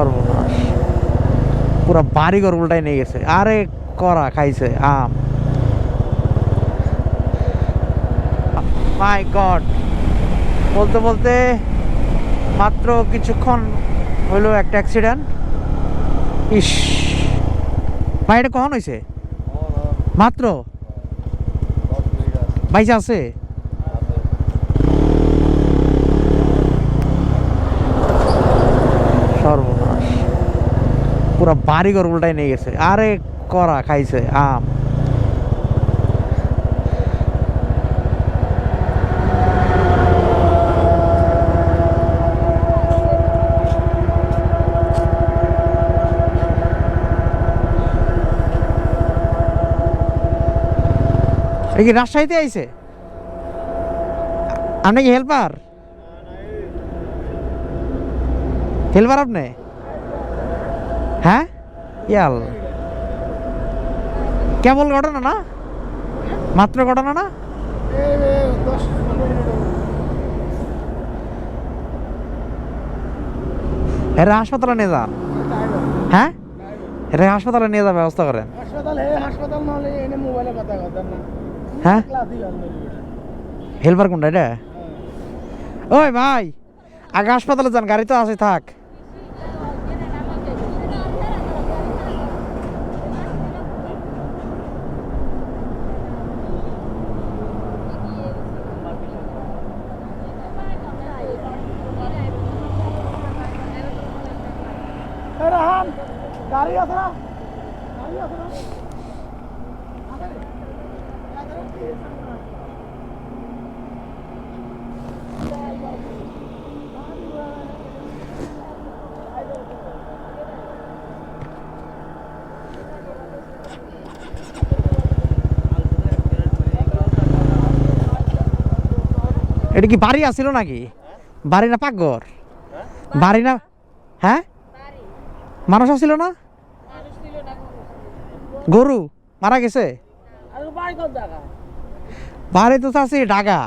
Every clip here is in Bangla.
সর্বনাশ। পুরো বাড়ি ঘর উল্টাই নিয়ে গেছে। আরে করা খাইছে আম। মাই গড বলতে বলতে মাত্র কিছুক্ষণ হইল একটা অ্যাক্সিডেন্ট ইস। ভাই এটা কখন হয়েছে মাত্র? বাইসে আছে সর্বনাশ পুরো বাড়ি ঘর উল্টাই নিয়ে গেছে। আরে করা খাইছে আম। কি রাজশাহীতে আইছে? আপনি কি হেল্পার হেল্পার আপনি? হ্যাঁ? ইয়াল। কেবল ঘটনা না? মাত্র ঘটনা না? এরা হাসপাতালে নিয়ে যান হ্যাঁ? এরা হাসপাতালে নিয়ে যাওয়ার ব্যবস্থা করেন। হ্যাঁ? হেল্পার কোনটা এটা? ওই ভাই আগে হাসপাতালে যান গাড়ি তো আছে থাক এ রাহান গাড়ি আছে না গাড়ি আছে না এটা কি বাড়ি আসছিল নাকি? বাড়ি না পাকঘর? বাড়ি না হ্যাঁ? মানুষ আসছিল না? গরু মারা গেছে? বাড়ি তো আছে ঢাকা।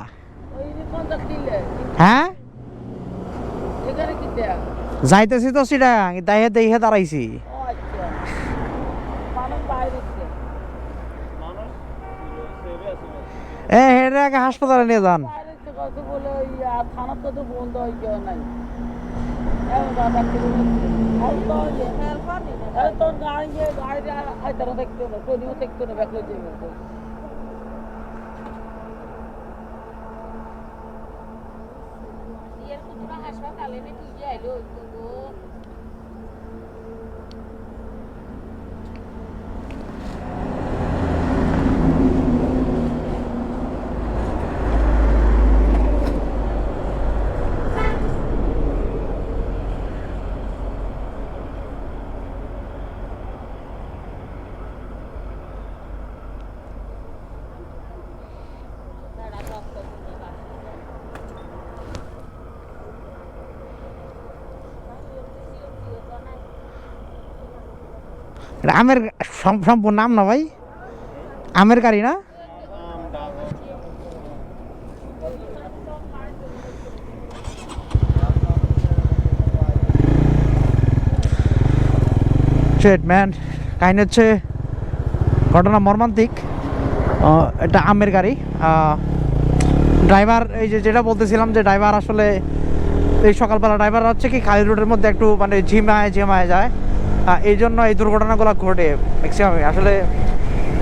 হ্যাঁ? যাইতেছি তো সেটা দাইহে দেখে দাঁড়াইছি। আচ্ছা। এ হেরে আগে হাসপাতালে নিয়ে যান। হাসপাতালে নাকি যাইলো তো এটা আমের সম্পূর্ণ নাম না ভাই? আমের গাড়ি না? ম্যান হচ্ছে, ঘটনা মর্মান্তিক। এটা আমের গাড়ি। ড্রাইভার এই যে যেটা বলতেছিলাম যে ড্রাইভার আসলে এই সকালবেলা ড্রাইভার হচ্ছে কি, খালি রোডের মধ্যে একটু মানে ঝিমায় ঝিমায় যায়। এই জন্য এই দুর্ঘটনাগুলো ঘটে ম্যাক্সিমামই আসলে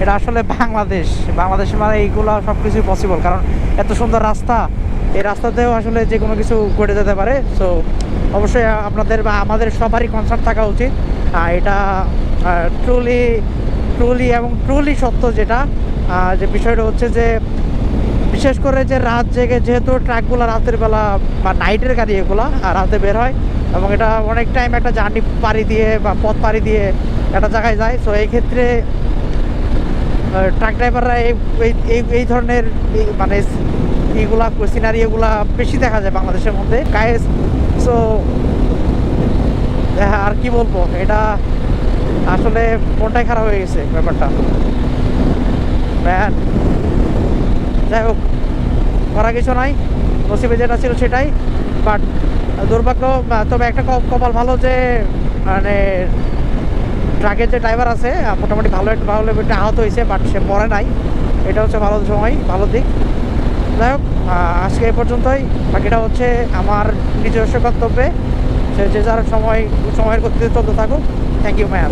এটা আসলে বাংলাদেশ। বাংলাদেশে মানে এইগুলো সব কিছুই পসিবল কারণ এত সুন্দর রাস্তা, এই রাস্তাতেও আসলে যে কোনো কিছু ঘটে যেতে পারে। সো অবশ্যই আপনাদের বা আমাদের সবারই কনসার্ন থাকা উচিত। এটা ট্রুলি ট্রুলি এবং ট্রুলি সত্য যেটা। যে বিষয়টা হচ্ছে যে, বিশেষ করে যে রাত জেগে যেহেতু ট্রাকগুলো রাতের বেলা বা নাইটের গাড়ি এগুলো রাতে বের হয় এবং এটা অনেক টাইম একটা জার্নি পাড়ি দিয়ে বা পথ পাড়ি দিয়ে একটা জায়গায় যায়। সো এই ক্ষেত্রে ট্রাক ড্রাইভাররা এই, এই- ধরনের মানে এইগুলা সিনারি এগুলা বেশি দেখা যায় বাংলাদেশের মধ্যে। গায়ে সো আর কি বলব? এটা আসলে মনটাই খারাপ হয়ে গেছে ব্যাপারটা। যাই হোক করা কিছু নাই। নসিবে যেটা ছিল সেটাই। বাট দুর্ভাগ্য তবে একটা কপাল ভালো যে মানে ট্রাকের যে ড্রাইভার আছে মোটামুটি ভালো একটা ভালো একটা আহত হয়েছে বাট সে মরে নাই। এটা হচ্ছে ভালো সময়, ভালো দিক। যাই হোক আজকে এ পর্যন্তই। বাকিটা হচ্ছে আমার নিজস্ব কর্তব্যে। সে যে যার সময়, সময়ের গতিতে চলতে থাকুক। Thank you ma'am